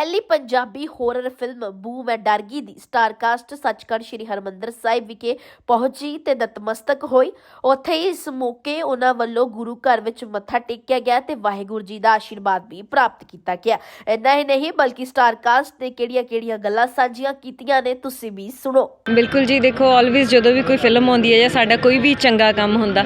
ਪਹਿਲੀ Punjabi horror film ਬੂ ਮੈਂ ਡਰ ਗਈ ਦੀ ਸਟਾਰਕਾਸਟ ਸੱਚਖੰਡ ਸ੍ਰੀ ਹਰਮੰਦਰ ਸਾਹਿਬ ਵਿਖੇ ਪਹੁੰਚੀ ਤੇ ਨਤਮਸਤਕ ਹੋਈ। ਉੱਥੇ ਹੀ ਇਸ ਮੌਕੇ ਉਹਨਾਂ ਵੱਲੋਂ ਗੁਰੂ ਘਰ ਵਿੱਚ ਮੱਥਾ ਟੇਕਿਆ ਗਿਆ ਤੇ ਵਾਹਿਗੁਰੂ ਜੀ ਦਾ ਆਸ਼ੀਰਵਾਦ ਵੀ ਪ੍ਰਾਪਤ ਕੀਤਾ ਗਿਆ। ਇੰਨਾ ਹੀ ਨਹੀਂ, ਬਲਕਿ ਸਟਾਰਕਾਸਟ ਨੇ ਕਿਹੜੀਆਂ-ਕਿਹੜੀਆਂ ਗੱਲਾਂ ਸਾਂਝੀਆਂ ਕੀਤੀਆਂ ਨੇ, ਤੁਸੀਂ ਵੀ ਸੁਣੋ। ਬਿਲਕੁਲ ਜੀ, ਦੇਖੋ ਆਲਵੇਜ਼ ਜਦੋਂ ਵੀ ਕੋਈ ਫਿਲਮ ਆਉਂਦੀ ਹੈ ਜਾਂ ਸਾਡਾ ਕੋਈ ਵੀ ਚੰਗਾ ਕੰਮ ਹੁੰਦਾ,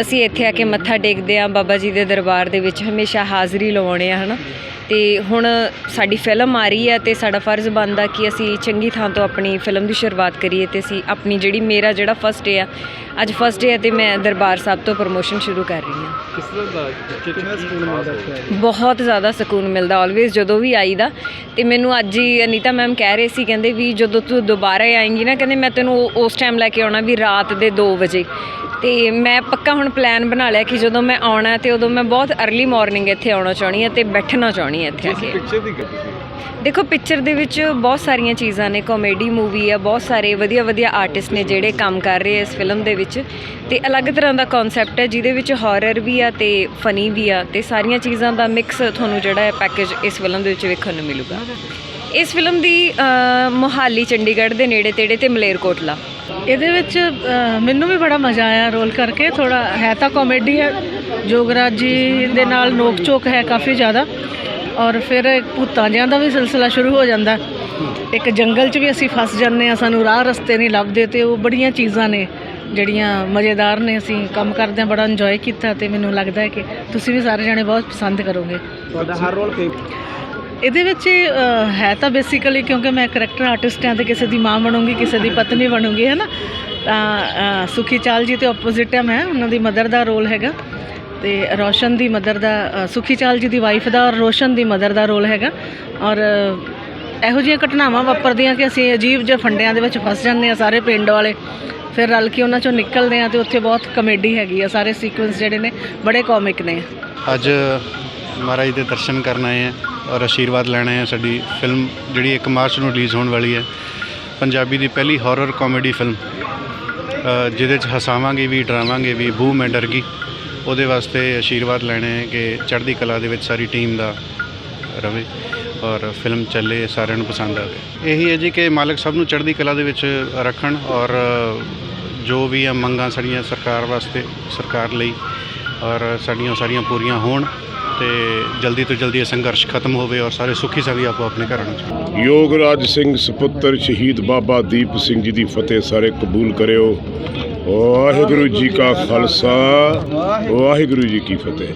ਅਸੀਂ ਇੱਥੇ ਆ ਕੇ ਮੱਥਾ ਟੇਕਦੇ ਆ ਬਾਬਾ ਜੀ ਦੇ ਦਰਬਾਰ ਦੇ ਵਿੱਚ ਹਮੇਸ਼ਾ ਹਾਜ਼ਰੀ ਲਵਾਉਣੇ ਆ, ਹਨਾ? ਤੇ ਹੁਣ ਸਾਡੀ ਫਿਲਮ ਆ ਰਹੀ ਹੈ ਤੇ ਸਾਡਾ ਫਰਜ਼ ਬਣਦਾ ਕਿ ਅਸੀਂ ਚੰਗੀ ਥਾਂ ਤੋਂ ਆਪਣੀ ਫਿਲਮ ਦੀ ਸ਼ੁਰੂਆਤ ਕਰੀਏ ਤੇ ਅਸੀਂ ਆਪਣੀ ਜਿਹੜੀ ਮੇਰਾ ਜਿਹੜਾ ਫਸਟ ਡੇ ਆ ਅੱਜ ਫਸਟ ਡੇ ਹੈ ਤੇ ਮੈਂ ਦਰਬਾਰ ਸਾਹਿਬ ਤੋਂ ਪ੍ਰਮੋਸ਼ਨ ਸ਼ੁਰੂ ਕਰ ਰਹੀ ਹਾਂ। ਕਿਸ ਤਰ੍ਹਾਂ ਦਾ ਕਿੰਨਾ ਸਕੂਨ ਮਿਲਦਾ ਇੱਥੇ ਬਹੁਤ ਜ਼ਿਆਦਾ ਸਕੂਨ ਮਿਲਦਾ ਆਲਵੇਜ਼ ਜਦੋਂ ਵੀ ਆਈਦਾ ਤੇ ਮੈਨੂੰ ਅੱਜ ਹੀ ਅਨੀਤਾ ਮੈਮ ਕਹਿ ਰਹੇ ਸੀ ਕਹਿੰਦੇ ਵੀ ਜਦੋਂ ਤੂੰ ਦੁਬਾਰਾ ਆਏਂਗੀ ਨਾ ਕਹਿੰਦੇ ਮੈਂ ਤੈਨੂੰ ਉਸ ਟਾਈਮ ਲੈ ਕੇ ਆਉਣਾ ਵੀ ਰਾਤ ਦੇ 2 ਵਜੇ। ਤੇ ਮੈਂ ਪੱਕਾ ਹੁਣ ਪਲਾਨ ਬਣਾ ਲਿਆ ਕਿ ਜਦੋਂ ਮੈਂ ਆਉਣਾ ਤੇ ਉਦੋਂ ਮੈਂ ਬਹੁਤ अर्ਲੀ ਮਾਰਨਿੰਗ ਇੱਥੇ ਆਉਣਾ ਚਾਹਣੀ ਹੈ ਤੇ ਬੈਠਣਾ ਚਾਹਣੀ ਹੈ ਇੱਥੇ ਆ ਕੇ। ਪਿਕਚਰ ਦੀ ਗੱਲ ਸੀ ਦੇਖੋ ਪਿਕਚਰ ਦੇ ਵਿੱਚ ਬਹੁਤ ਸਾਰੀਆਂ ਚੀਜ਼ਾਂ ਨੇ ਕਾਮੇਡੀ ਮੂਵੀ ਆ, ਬਹੁਤ ਸਾਰੇ ਵਧੀਆ ਵਧੀਆ ਆਰਟਿਸਟ ਨੇ ਜਿਹੜੇ ਕੰਮ ਕਰ ਰਹੇ ਆ ਇਸ ਫਿਲਮ ਦੇ ਵਿੱਚ। ਤੇ ਅਲੱਗ ਤਰ੍ਹਾਂ ਦਾ ਕਨਸੈਪਟ ਹੈ ਜਿਹਦੇ ਵਿੱਚ ਹਾਰਰ ਵੀ ਆ ਤੇ ਫਨੀ ਵੀ ਆ, ਤੇ ਸਾਰੀਆਂ ਚੀਜ਼ਾਂ ਦਾ ਮਿਕਸ ਤੁਹਾਨੂੰ ਜਿਹੜਾ ਹੈ ਪੈਕੇਜ ਇਸ ਫਿਲਮ ਦੇ ਵਿੱਚ ਵੇਖਣ ਨੂੰ ਮਿਲੂਗਾ। ਇਸ ਫਿਲਮ ਦੀ ਮੋਹਾਲੀ, ਚੰਡੀਗੜ੍ਹ ਦੇ ਨੇੜੇ ਤੇੜੇ ਤੇ ਮਲੇਰਕੋਟਲਾ। ਇਹਦੇ ਵਿੱਚ ਮੈਨੂੰ ਵੀ ਬੜਾ ਮਜ਼ਾ ਆਇਆ ਰੋਲ ਕਰਕੇ। ਥੋੜਾ ਹੈ ਤਾਂ ਕਾਮੇਡੀ ਹੈ, ਜੋਗਰਾਜ ਜੀ ਦੇ ਨਾਲ ਨੋਕ ਝੋਕ ਹੈ ਕਾਫੀ ਜ਼ਿਆਦਾ। ਔਰ ਫਿਰ ਭੂਤਾਂ ਜਿਹਾਂ ਦਾ ਵੀ ਸਿਲਸਿਲਾ ਸ਼ੁਰੂ ਹੋ ਜਾਂਦਾ। ਇੱਕ ਜੰਗਲ 'ਚ ਵੀ ਅਸੀਂ ਫਸ ਜਾਂਦੇ ਆ ਸਾਨੂੰ ਰਾਹ ਰਸਤੇ ਨਹੀਂ ਲੱਭਦੇ ਤੇ ਉਹ ਬੜੀਆਂ ਚੀਜ਼ਾਂ ਨੇ ਜਿਹੜੀਆਂ ਮਜ਼ੇਦਾਰ ਨੇ। ਅਸੀਂ ਕੰਮ ਕਰਦੇ ਹਾਂ ਬੜਾ ਇੰਜੋਏ ਕੀਤਾ ਤੇ ਮੈਨੂੰ ਲੱਗਦਾ ਹੈ ਕਿ ਤੁਸੀਂ ਵੀ ਸਾਰੇ ਜਣੇ ਬਹੁਤ ਪਸੰਦ ਕਰੋਗੇ। ਤੁਹਾਡਾ ਹਰ ਰੋਲ ਇਹਦੇ ਵਿੱਚ ਹੈ ਤਾਂ ਬੇਸਿਕਲੀ ਕਿਉਂਕਿ ਮੈਂ ਕਰੈਕਟਰ ਆਰਟਿਸਟ ਹਾਂ ਤੇ ਕਿਸੇ ਦੀ ਮਾਂ ਬਣੂੰਗੀ ਕਿਸੇ ਦੀ ਪਤਨੀ ਬਣੂੰਗੀ ਹੈ ਨਾ? ਤਾਂ ਸੁਖੀ ਚਾਲ ਜੀ ਤੇ ਆਪੋਜ਼ਿਟ ਹੈ ਮੈਂ ਉਹਨਾਂ ਦੀ ਮਦਰ ਦਾ ਰੋਲ ਹੈਗਾ। ਤੇ ਰੋਸ਼ਨ ਦੀ ਮਦਰ ਦਾ ਸੁਖੀ ਚਾਲ ਜੀ ਦੀ ਵਾਈਫ ਦਾ ਔਰ ਰੋਸ਼ਨ ਦੀ ਮਦਰ ਦਾ ਰੋਲ ਹੈਗਾ। ਔਰ ਇਹੋ ਜਿਹੀਆਂ ਘਟਨਾਵਾਂ ਵਾਪਰਦੀਆਂ ਕਿ ਅਸੀਂ ਅਜੀਬ ਜਿਹੇ ਫੰਡਿਆਂ ਦੇ ਵਿੱਚ ਫਸ ਜਾਂਦੇ ਆ ਸਾਰੇ ਪਿੰਡ ਵਾਲੇ। ਫਿਰ ਰਲ ਕੇ ਉਹਨਾਂ ਚੋਂ ਨਿਕਲਦੇ ਆ ਤੇ ਉੱਥੇ ਬਹੁਤ ਕਮੇਡੀ ਹੈਗੀ ਆ, ਸਾਰੇ ਸੀਕੁਐਂਸ ਜਿਹੜੇ ਨੇ ਬੜੇ ਕਾਮਿਕ ਨੇ। ਅੱਜ ਮਹਾਰਾਜ ਦੇ ਦਰਸ਼ਨ ਕਰਨ ਆਏ ਹਾਂ ਔਰ ਆਸ਼ੀਰਵਾਦ ਲੈਣਾ ਹੈ। ਸਾਡੀ ਫਿਲਮ ਜਿਹੜੀ 1 ਮਾਰਚ ਨੂੰ ਰਿਲੀਜ਼ ਹੋਣ ਵਾਲੀ ਹੈ, ਪੰਜਾਬੀ ਦੀ ਪਹਿਲੀ ਹਾਰਰ ਕਾਮੇਡੀ ਫਿਲਮ ਜਿਹਦੇ 'ਚ ਹਸਾਵਾਂਗੇ ਵੀ, ਡਰਾਵਾਂਗੇ ਵੀ ਬੂ ਮੈਂ ਡਰ ਗਈ ਉਹਦੇ ਵਾਸਤੇ ਆਸ਼ੀਰਵਾਦ ਲੈਣੇ ਕਿ ਚੜ੍ਹਦੀ ਕਲਾ ਦੇ ਵਿੱਚ ਸਾਰੀ ਟੀਮ ਦਾ ਰਵੇ ਔਰ ਫਿਲਮ ਚੱਲੇ, ਸਾਰਿਆਂ ਨੂੰ ਪਸੰਦ ਆਵੇ। ਇਹੀ ਹੈ ਜੀ ਕਿ ਮਾਲਕ ਸਭ ਨੂੰ ਚੜ੍ਹਦੀ ਕਲਾ ਦੇ ਵਿੱਚ ਰੱਖਣ ਔਰ ਜੋ ਵੀ ਆ ਮੰਗਾਂ ਸਾਡੀਆਂ ਸਰਕਾਰ ਵਾਸਤੇ, ਸਰਕਾਰ ਲਈ ਔਰ ਸਾਡੀਆਂ ਸਾਰੀਆਂ ਪੂਰੀਆਂ ਹੋਣ ਤੇ ਜਲਦੀ ਤੋਂ ਜਲਦੀ ਇਹ ਸੰਘਰਸ਼ ਖਤਮ ਹੋਵੇ ਔਰ ਸਾਰੇ ਸੁਖੀ ਸਵੀ ਆਪੋ ਆਪਣੇ ਘਰਾਂ ਨੂੰ ਯੋਗਰਾਜ ਸਿੰਘ, ਸੁਪੁੱਤਰ ਸ਼ਹੀਦ ਬਾਬਾ ਦੀਪ ਸਿੰਘ ਜੀ ਦੀ ਫਤਿਹ ਸਾਰੇ ਕਬੂਲ ਕਰਿਓ। ਵਾਹਿਗੁਰੂ ਜੀ ਕਾ ਖਾਲਸਾ। ਵਾਹਿਗੁਰੂ ਜੀ ਕੀ ਫਤਿਹ।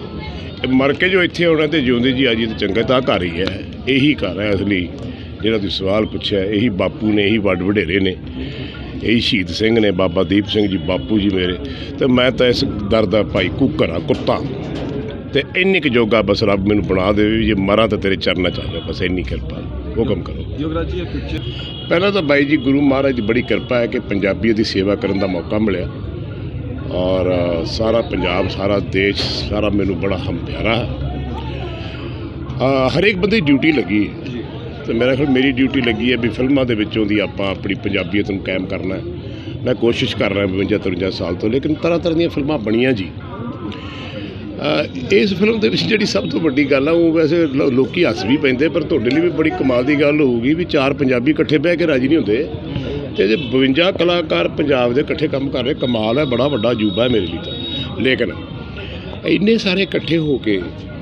ਇਹ ਮਰ ਕੇ ਜੋ ਇੱਥੇ ਆਉਣਾ ਤੇ ਜਿਉਂਦੇ ਜੀ ਆਜੀ ਤੇ ਚੰਗਾ ਤਾਂ ਘਰ ਹੀ ਹੈ। ਇਹੀ ਘਰ ਹੈ ਅਸਲੀ। ਜਿਹੜਾ ਤੁਸੀਂ ਸਵਾਲ ਪੁੱਛਿਆ ਇਹੀ ਬਾਪੂ ਨੇ ਇਹੀ ਵੱਡ ਵਡੇਰੇ ਨੇ। ਇਹੀ ਸ਼ਹੀਦ ਸਿੰਘ ਨੇ ਬਾਬਾ ਦੀਪ ਸਿੰਘ ਜੀ ਬਾਪੂ ਜੀ ਮੇਰੇ। ਤੇ ਮੈਂ ਤਾਂ ਇਸ ਦਰ ਦਾ ਭਾਈ ਕੁੱਕਰ ਆ ਕੁੱਤਾ। ਤੇ ਇੰਨੀ ਕੁ ਜੋਗਾ ਬਸ ਰੱਬ ਮੈਨੂੰ ਬਣਾ ਦੇਵੇ ਵੀ ਜੇ ਮਰਾਂ ਤਾਂ ਤੇਰੇ ਚਰਨਾਂ ਚ ਆਵੇ ਬਸ ਇੰਨੀ ਕਿਰਪਾ। ਹੁਕਮ ਕਰੋ। ਯੋਗਰਾਜ ਜੀ ਇਹ ਪਿਕਚਰ? ਪਹਿਲਾਂ ਤਾਂ ਬਾਈ ਜੀ ਗੁਰੂ ਮਹਾਰਾਜ ਦੀ ਬੜੀ ਕਿਰਪਾ ਹੈ ਕਿ ਪੰਜਾਬੀਅਤ ਦੀ ਸੇਵਾ ਕਰਨ ਦਾ ਮੌਕਾ ਮਿਲਿਆ। ਔਰ ਸਾਰਾ ਪੰਜਾਬ ਸਾਰਾ ਦੇਸ਼ ਸਾਰਾ ਮੈਨੂੰ ਬੜਾ ਹਮ ਪਿਆਰਾ ਹੈ। ਅ, ਹਰੇਕ ਬੰਦੇ ਦੀ ਡਿਊਟੀ ਲੱਗੀ ਹੈ। ਤੇ ਮੇਰਾ ਖਿਆਲ ਮੇਰੀ ਡਿਊਟੀ ਲੱਗੀ ਹੈ ਵੀ ਫਿਲਮਾਂ ਦੇ ਵਿੱਚੋਂ ਦੀ ਆਪਾਂ ਆਪਣੀ ਪੰਜਾਬੀਅਤ ਨੂੰ ਕਾਇਮ ਕਰਨਾ ਮੈਂ ਕੋਸ਼ਿਸ਼ ਕਰ ਰਿਹਾ 52 53 ਸਾਲ ਤੋਂ ਲੇਕਿਨ ਤਰ੍ਹਾਂ ਤਰ੍ਹਾਂ ਦੀਆਂ ਫਿਲਮਾਂ ਬਣੀਆਂ ਜੀ। ਇਸ ਫਿਲਮ ਦੇ ਵਿੱਚ ਜਿਹੜੀ ਸਭ ਤੋਂ ਵੱਡੀ ਗੱਲ ਆ, ਉਹ ਵੈਸੇ ਲੋ- ਲੋਕੀ ਹੱਸ ਵੀ ਪੈਂਦੇ, ਪਰ ਤੁਹਾਡੇ ਲਈ ਵੀ ਬੜੀ ਕਮਾਲ ਦੀ ਗੱਲ ਹੋਊਗੀ ਵੀ ਚਾਰ ਪੰਜਾਬੀ ਇਕੱਠੇ ਬਹਿ ਕੇ ਰਾਜੀ ਨਹੀਂ ਹੁੰਦੇ। ਤੇ ਜੇ 52 ਕਲਾਕਾਰ ਪੰਜਾਬ ਦੇ ਇਕੱਠੇ ਕੰਮ ਕਰ ਰਹੇ, ਕਮਾਲ ਹੈ, ਬੜਾ ਵੱਡਾ ਅਜੂਬਾ ਹੈ ਮੇਰੇ ਲਈ ਤਾਂ। ਲੇਕਿਨ ਇੰਨੇ ਸਾਰੇ ਇਕੱਠੇ ਹੋ ਕੇ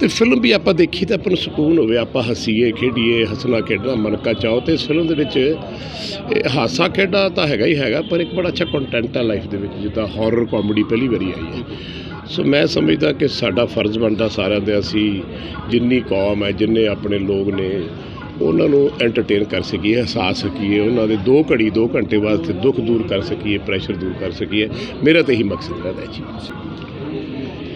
ਤੇ ਫਿਲਮ ਵੀ ਆਪਾਂ ਦੇਖੀ ਤਾਂ ਆਪਾਂ ਨੂੰ ਸਕੂਨ ਹੋਵੇ, ਆਪਾਂ ਹਸੀਏ, ਖੇਡੀਏ, ਹੱਸਣਾ, ਖੇਡਣਾ ਮਨਕਾ ਚਾਹੋ ਤੇ ਇਸ ਫਿਲਮ ਦੇ ਵਿੱਚ, ਇਹ ਹਾਸਾ ਖੇਡਾ ਤਾਂ ਹੈਗਾ ਹੀ ਹੈਗਾ, ਪਰ ਇੱਕ ਬੜਾ ਅੱਛਾ ਕੰਟੈਂਟ ਆ ਲਾਈਫ ਦੇ ਵਿੱਚ, ਜਿੱਦਾਂ ਹਾਰਰ ਕਾਮੇਡੀ ਪਹਿਲੀ ਵਾਰੀ ਆਈ ਹੈ। ਸੋ ਮੈਂ ਸਮਝਦਾ ਕਿ ਸਾਡਾ ਫਰਜ਼ ਬਣਦਾ ਸਾਰਿਆਂ ਦੇ, ਅਸੀਂ ਜਿੰਨੀ ਕੌਮ ਹੈ, ਜਿੰਨੇ ਆਪਣੇ ਲੋਕ ਨੇ, ਉਹਨਾਂ ਨੂੰ ਐਂਟਰਟੇਨ ਕਰ ਸਕੀਏ, ਹਸਾ ਸਕੀਏ, ਉਹਨਾਂ ਦੇ ਦੋ ਘੜੀ, ਦੋ ਘੰਟੇ ਵਾਸਤੇ ਦੁੱਖ ਦੂਰ ਕਰ ਸਕੀਏ ਪ੍ਰੈਸ਼ਰ ਦੂਰ ਕਰ ਸਕੀਏ। ਮੇਰਾ ਤਾਂ ਇਹੀ ਮਕਸਦ ਰਹਿੰਦਾ ਜੀ।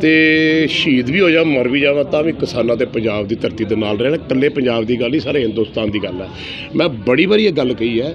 ਤੇ ਸ਼ਹੀਦ ਵੀ ਹੋ ਜਾ, ਮਰ ਵੀ ਜਾਵਾਂ, ਤਾਂ ਵੀ ਕਿਸਾਨਾਂ ਤੇ ਪੰਜਾਬ ਦੀ ਧਰਤੀ ਦੇ ਨਾਲ ਰਹਿਣਾ। ਇਕੱਲੇ ਪੰਜਾਬ ਦੀ ਗੱਲ ਨਹੀਂ, ਸਾਰੇ ਹਿੰਦੁਸਤਾਨ ਦੀ ਗੱਲ ਹੈ ਮੈਂ ਬੜੀ ਵਾਰੀ ਇਹ ਗੱਲ ਕਹੀ ਹੈ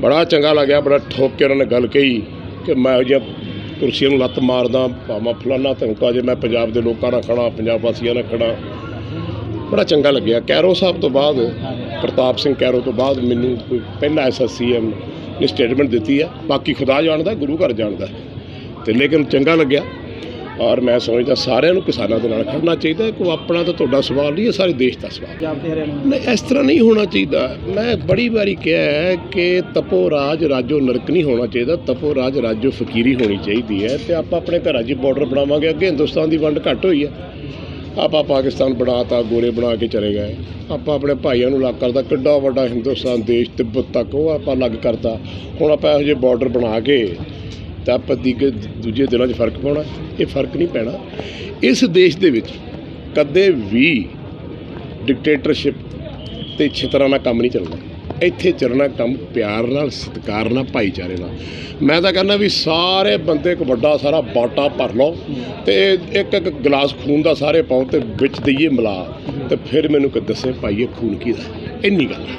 ਬੜਾ ਚੰਗਾ ਲੱਗਿਆ, ਬੜਾ ਠੋਕ ਕੇ ਉਹਨਾਂ ਨੇ ਗੱਲ ਕਹੀ ਕਿ ਮੈਂ ਇਹੋ ਜਿਹੀਆਂ ਕੁਰਸੀਆਂ ਨੂੰ ਲੱਤ ਮਾਰਦਾ, ਭਾਵੇਂ ਫਲਾਨਾ ਧਮਕਾ ਜੇ ਮੈਂ ਪੰਜਾਬ ਦੇ ਲੋਕਾਂ ਨਾਲ ਖੜਾ ਪੰਜਾਬ ਵਾਸੀਆਂ ਨਾਲ ਖੜਾ ਬੜਾ ਚੰਗਾ ਲੱਗਿਆ। ਕੈਰੋ ਸਾਹਿਬ ਤੋਂ ਬਾਅਦ, ਪ੍ਰਤਾਪ ਸਿੰਘ ਕੈਰੋ ਤੋਂ ਬਾਅਦ ਮੈਨੂੰ ਕੋਈ ਪਹਿਲਾ ਐਸਐਸਸੀਐਮ ਨੇ ਸਟੇਟਮੈਂਟ ਦਿੱਤੀ ਆ। ਬਾਕੀ ਖੁਦਾ ਜਾਣਦਾ, ਗੁਰੂ ਘਰ ਜਾਣਦਾ। ਤੇ ਲੇਕਿਨ ਚੰਗਾ ਲੱਗਿਆ। ਔਰ ਮੈਂ ਸਮਝਦਾ ਸਾਰਿਆਂ ਨੂੰ ਕਿਸਾਨਾਂ ਦੇ ਨਾਲ ਖੜਨਾ ਚਾਹੀਦਾ ਕੋਈ ਆਪਣਾ ਤਾਂ ਤੁਹਾਡਾ ਸਵਾਲ ਨਹੀਂ ਇਹ ਸਾਰੇ ਦੇਸ਼ ਦਾ ਸਵਾਲ ਨਹੀਂ ਇਸ ਤਰ੍ਹਾਂ ਨਹੀਂ ਹੋਣਾ ਚਾਹੀਦਾ। ਮੈਂ ਬੜੀ ਵਾਰੀ ਕਿਹਾ ਹੈ ਕਿ ਤਪੋ ਰਾਜ ਰਾਜੋ ਨਰਕ ਨਹੀਂ ਹੋਣਾ ਚਾਹੀਦਾ ਤਪੋ ਰਾਜ ਰਾਜੋ ਫਕੀਰੀ ਹੋਣੀ ਚਾਹੀਦੀ ਹੈ ਤੇ ਆਪਾਂ ਆਪਣੇ ਘਰਾਂ 'ਚ ਬਾਰਡਰ ਬਣਾਵਾਂਗੇ। ਅੱਗੇ ਹਿੰਦੁਸਤਾਨ ਦੀ ਵੰਡ ਘੱਟ ਹੋਈ ਹੈ। ਆਪਾਂ ਪਾਕਿਸਤਾਨ ਬਣਾਤਾ ਗੋਰੇ ਬਣਾ ਕੇ ਚਲੇ ਗਏ। ਆਪਾਂ ਆਪਣੇ ਭਾਈਆਂ ਨੂੰ ਅਲੱਗ ਕਰਦਾ ਕਿੱਡਾ ਵੱਡਾ ਹਿੰਦੁਸਤਾਨ ਦੇਸ਼ ਤਿੱਬਤ ਤੱਕ ਉਹ ਆਪਾਂ ਅਲੱਗ ਕਰਤਾ। ਹੁਣ ਆਪਾਂ ਇਹੋ ਜਿਹੇ ਬਾਰਡਰ ਬਣਾ ਕੇ ਤਾਂ ਆਪਾਂ ਦੀ ਦੂਜੇ ਦਿਨਾਂ 'ਚ ਫ਼ਰਕ ਪਾਉਣਾ, ਇਹ ਫ਼ਰਕ ਨਹੀਂ ਪੈਣਾ। ਇਸ ਦੇਸ਼ ਦੇ ਵਿੱਚ ਕਦੇ ਵੀ ਡਿਕਟੇਟਰਸ਼ਿਪ ਤੇ ਛਿਤਰਾਂ ਨਾਲ ਕੰਮ ਨਹੀਂ ਚੱਲਦਾ। ਇੱਥੇ ਚੱਲਣਾ ਕੰਮ ਪਿਆਰ ਨਾਲ, ਸਤਿਕਾਰ ਨਾਲ, ਭਾਈਚਾਰੇ ਨਾਲ। ਮੈਂ ਤਾਂ ਕਹਿੰਦਾ ਵੀ ਸਾਰੇ ਬੰਦੇ ਇੱਕ ਵੱਡਾ ਸਾਰਾ ਬਾਟਾ ਭਰ ਲਓ ਤੇ ਇੱਕ ਇੱਕ ਗਲਾਸ ਖੂਨ ਦਾ ਸਾਰੇ ਪਾਓ ਤੇ ਵਿੱਚ ਦਈਏ ਮਿਲਾ। ਤੇ ਫਿਰ ਮੈਨੂੰ ਕਿ ਦੱਸੇ ਭਾਈ ਇਹ ਖੂਨ ਕਿਹਦਾ ਇੰਨੀ ਗੱਲ ਹੈ।